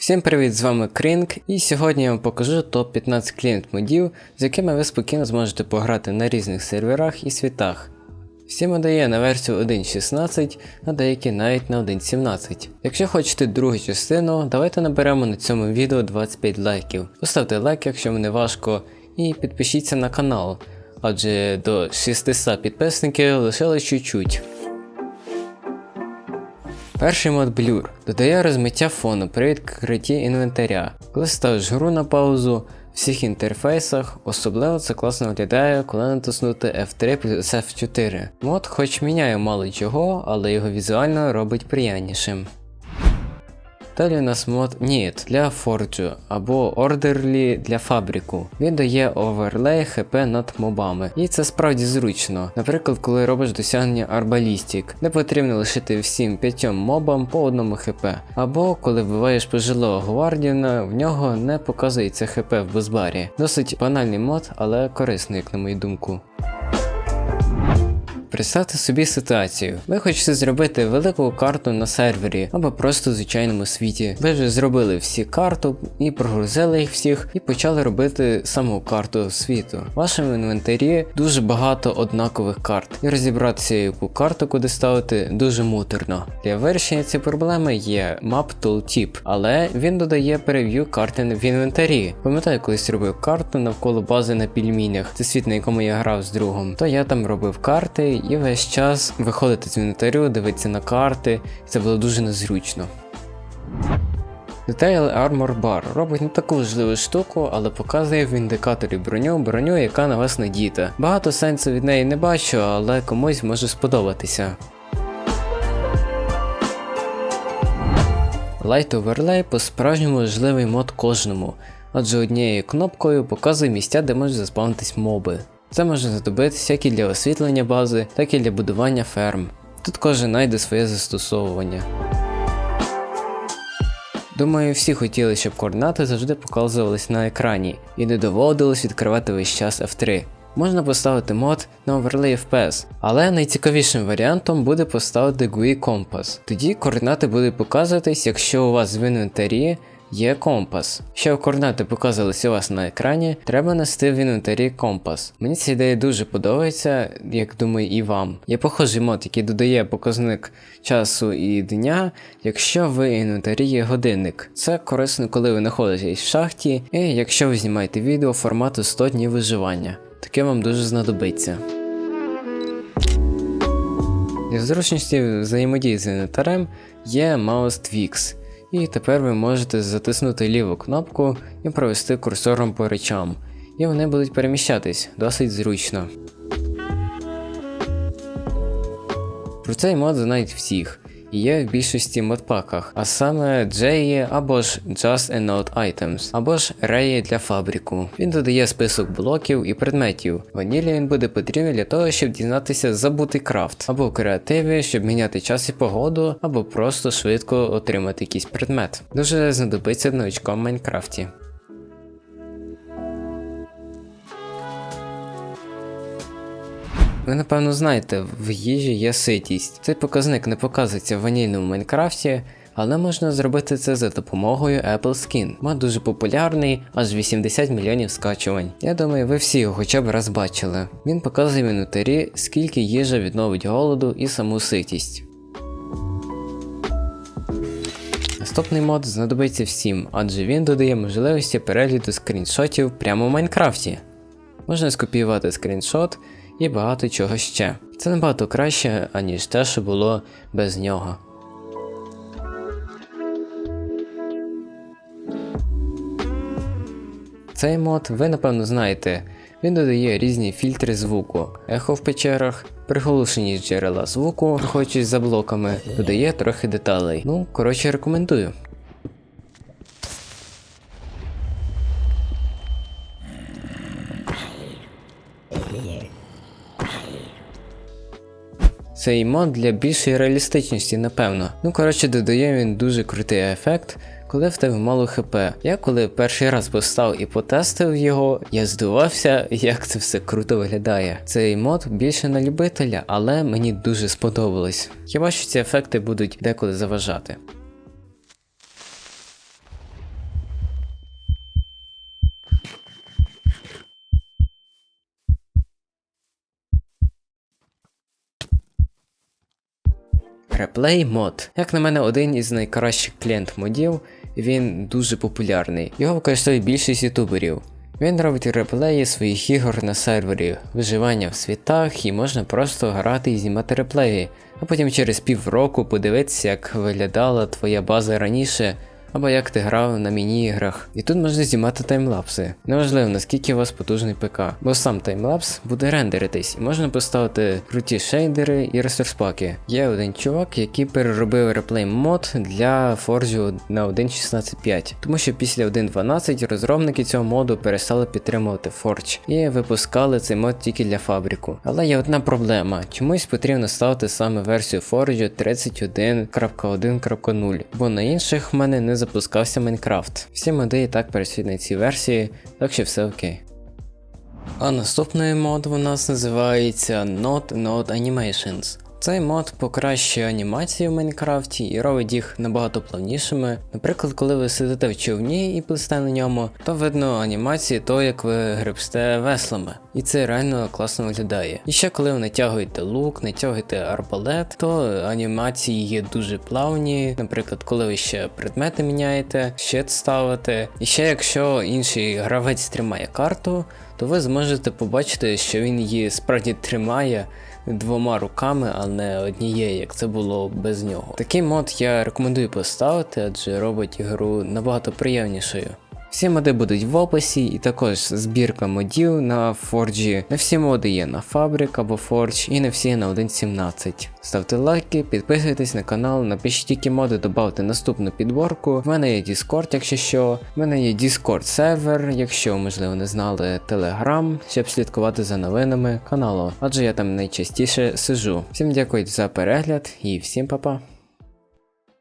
Всім привіт, з вами Крінг, і сьогодні я вам покажу топ-15 клієнт модів, з якими ви спокійно зможете пограти на різних серверах і світах. Всі моди є на версію 1.16, а деякі навіть на 1.17. Якщо хочете другу частину, давайте наберемо на цьому відео 25 лайків. Поставте лайк, якщо не важко, і підпишіться на канал, адже до 600 підписників лишилось чуть-чуть. Перший мод Blur додає розмиття фону при відкритті інвентаря. Коли ставиш гру на паузу в всіх інтерфейсах, особливо це класно виглядає, коли натиснути F3 плюс F4. Мод хоч міняє мало чого, але його візуально робить приємнішим. Далі у нас мод NIT для Forge або Orderly для фабрику. Він дає оверлей ХП над мобами. І це справді зручно. Наприклад, коли робиш досягнення арбалістік, не потрібно лишити всім п'ятьом мобам по одному ХП. Або коли вбиваєш пожилого гвардіна, в нього не показується ХП в бузбарі. Досить банальний мод, але корисний, як на мою думку. Представте собі ситуацію. Ви хочете зробити велику карту на сервері або просто в звичайному світі. Ви вже зробили всі карту і прогрузили їх всіх, і почали робити саму карту світу. В вашому інвентарі дуже багато однакових карт, і розібратися, яку карту куди ставити, дуже муторно. Для вирішення цієї проблеми є Map Tooltip, але він додає прев'ю карти в інвентарі. Пам'ятаю, колись робив карту навколо бази на пільмінях. Це світ, на якому я грав з другом. То я там робив карти і весь час виходити з інвентарю, дивитися на карти, і це було дуже незручно. Detail Armor Bar робить не таку важливу штуку, але показує в індикаторі броню, броню, яка на вас надіта. Багато сенсу від неї не бачу, але комусь може сподобатися. Light Overlay по-справжньому важливий мод кожному, адже однією кнопкою показує місця, де можуть заспавнитись моби. Це може знадобитися як і для освітлення бази, так і для будування ферм. Тут кожен знайде своє застосовування. Думаю, всі хотіли, щоб координати завжди показувались на екрані і не доводилось відкривати весь час F3. Можна поставити мод на Overlay FPS, але найцікавішим варіантом буде поставити GUI компас. Тоді координати будуть показуватись, якщо у вас в інвентарі є компас. Щоб координати показувалися у вас на екрані, треба нести в інвентарі компас. Мені ця ідея дуже подобається, як думаю, і вам. Є похожий мод, який додає показник часу і дня, якщо в інвентарі є годинник. Це корисно, коли ви знаходитесь в шахті, і якщо ви знімаєте відео формату 100 днів виживання. Таке вам дуже знадобиться. Для зручності взаємодії з інвентарем є Mouse Twix. І тепер ви можете затиснути ліву кнопку і провести курсором по речам, і вони будуть переміщатись досить зручно. Про цей мод знають всіх, є в більшості модпаках, а саме JE або ж Just a Note Items, або ж Ray для фабрику. Він додає список блоків і предметів. Ванілі він буде потрібен для того, щоб дізнатися забутий крафт, або в креативі, щоб міняти час і погоду, або просто швидко отримати якийсь предмет. Дуже знадобиться новичком в Майнкрафті. Ви напевно знаєте, в їжі є ситість. Цей показник не показується в ванільному Майнкрафті, але можна зробити це за допомогою Apple Skin. Мод дуже популярний, аж 80 мільйонів скачувань. Я думаю, ви всі його хоча б раз бачили. Він показує в інвентарі, скільки їжа відновить голоду і саму ситість. Наступний мод знадобиться всім, адже він додає можливості перегляду скріншотів прямо в Майнкрафті. Можна скопіювати скріншот і багато чого ще. Це набагато краще, аніж те, що було без нього. Цей мод ви напевно знаєте. Він додає різні фільтри звуку, ехо в печерах, приголошеність джерела звуку, хоч за блоками, додає трохи деталей. Ну, коротше, рекомендую. Цей мод для більшої реалістичності, напевно. Ну, коротше, додає він дуже крутий ефект, коли в тебе мало хп. Я коли перший раз постав і потестив його, я здивався, як це все круто виглядає. Цей мод більше на любителя, але мені дуже сподобалось. Хіба що ці ефекти будуть деколи заважати. Replay мод. Як на мене, один із найкращих клієнт модів, він дуже популярний. Його використовує більшість ютуберів. Він робить реплеї своїх ігор на сервері, виживання в світах і можна просто грати і знімати реплеї, а потім через півроку подивитися, як виглядала твоя база раніше, або як ти грав на міні-іграх. І тут можна знімати таймлапси. Неважливо наскільки у вас потужний ПК, бо сам таймлапс буде рендеритись, і можна поставити круті шейдери і ресурспаки. Є один чувак, який переробив реплей мод для Forge на 1.16.5, тому що після 1.12 розробники цього моду перестали підтримувати Forge і випускали цей мод тільки для фабрику. Але є одна проблема: чомусь потрібно ставити саме версію Forge 31.1.0, бо на інших в мене не запускався Майнкрафт. Всі моди і так працюють на цій версії, так що все окей. А наступний мод у нас називається Not Node Animations. Цей мод покращує анімації в Майнкрафті і робить їх набагато плавнішими. Наприклад, коли ви сидите в човні і плисте на ньому, то видно анімації того, як ви гребсте веслами. І це реально класно виглядає. І ще коли ви натягуєте лук, натягуєте арбалет, то анімації є дуже плавні. Наприклад, коли ви ще предмети міняєте, щит ставите. І ще якщо інший гравець тримає карту, то ви зможете побачити, що він її справді тримає двома руками, а не однією, як це було без нього. Такий мод я рекомендую поставити, адже робить ігру набагато приємнішою. Всі моди будуть в описі, і також збірка модів на Forge. Не всі моди є на Fabric або Forge, і не всі на 1.17. Ставте лайки, підписуйтесь на канал, напишіть які моди додати наступну підборку. В мене є Discord, якщо що. В мене є Discord сервер, якщо можливо не знали Telegram, щоб слідкувати за новинами каналу, адже я там найчастіше сижу. Всім дякую за перегляд і всім па-па.